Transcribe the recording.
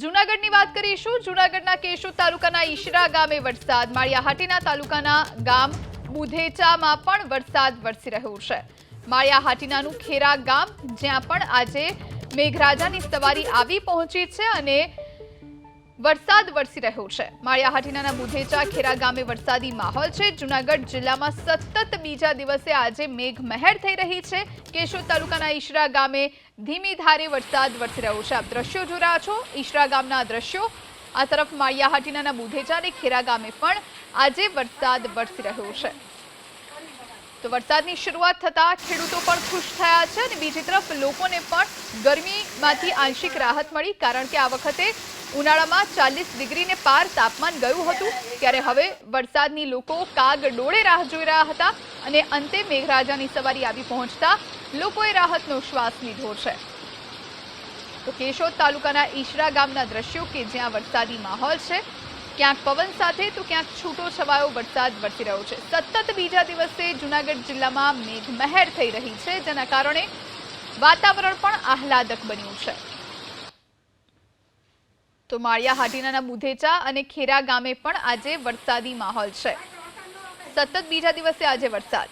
જૂનાગઢની વાત કરીશું. જૂનાગઢના કેશોદ તાલુકાના ઈશરા ગામે વરસાદ. માળિયાહાટીના તાલુકાના ગામ બુધેચામાં પણ વરસાદ વરસી રહ્યો છે. માળિયાહાટીનાનું ખેરા ગામ, જ્યાં પણ આજે મેઘરાજાની સવારી આવી પહોંચી છે અને વરસાદ વરસી રહ્યો છે. માળિયાહાટીના બુધેચા ખેરા ગામે વરસાદી માહોલ છે. જૂનાગઢ જિલ્લામાં સતત બીજા દિવસે આજે મેઘ મહેર થઈ રહી છે. કેશોદ તાલુકાના ઈશરા ગામે ધીમી ધારે વરસાદ વરસી રહ્યો છે. આપ દ્રશ્યો જોઈ રહ્યા છો ઈશરા ગામના દ્રશ્યો. આ તરફ માળિયાહાટીનાના બુધેચા અને ખેરા ગામે પણ આજે વરસાદ વરસી રહ્યો છે. તો વરસાદની શરૂઆત થતા ખેડૂતો પણ ખુશ થયા છે અને બીજી તરફ લોકોને પણ ગરમીમાંથી આંશિક રાહત મળી કારણ કે આ વખતે ઉનાળામાં ચાલીસ ડિગ્રીને પાર તાપમાન ગયું હતું, ત્યારે હવે વરસાદની લોકો કાગ ડોળે રાહ જોઈ રહ્યા હતા અને અંતે મેઘરાજાની સવારી આવી પહોંચતા લોકોએ રાહતનો શ્વાસ લીધો છે. તો કેશોદ તાલુકાના ઈશરા ગામના દ્રશ્યો કે જ્યાં વરસાદી માહોલ છે, ક્યાંક પવન સાથે તો ક્યાંક છૂટો છવાયો વરસાદ વરસી રહ્યો છે. સતત બીજા દિવસે જૂનાગઢ જિલ્લામાં મેઘમહેર થઈ રહી છે, જેના કારણે વાતાવરણ પણ આહલાદક બન્યું છે. તો માળિયા હાટીનાના બુધેચા અને ખેરા ગામે પણ આજે વરસાદી માહોલ છે. સતત બીજા દિવસે આજે વરસાદ.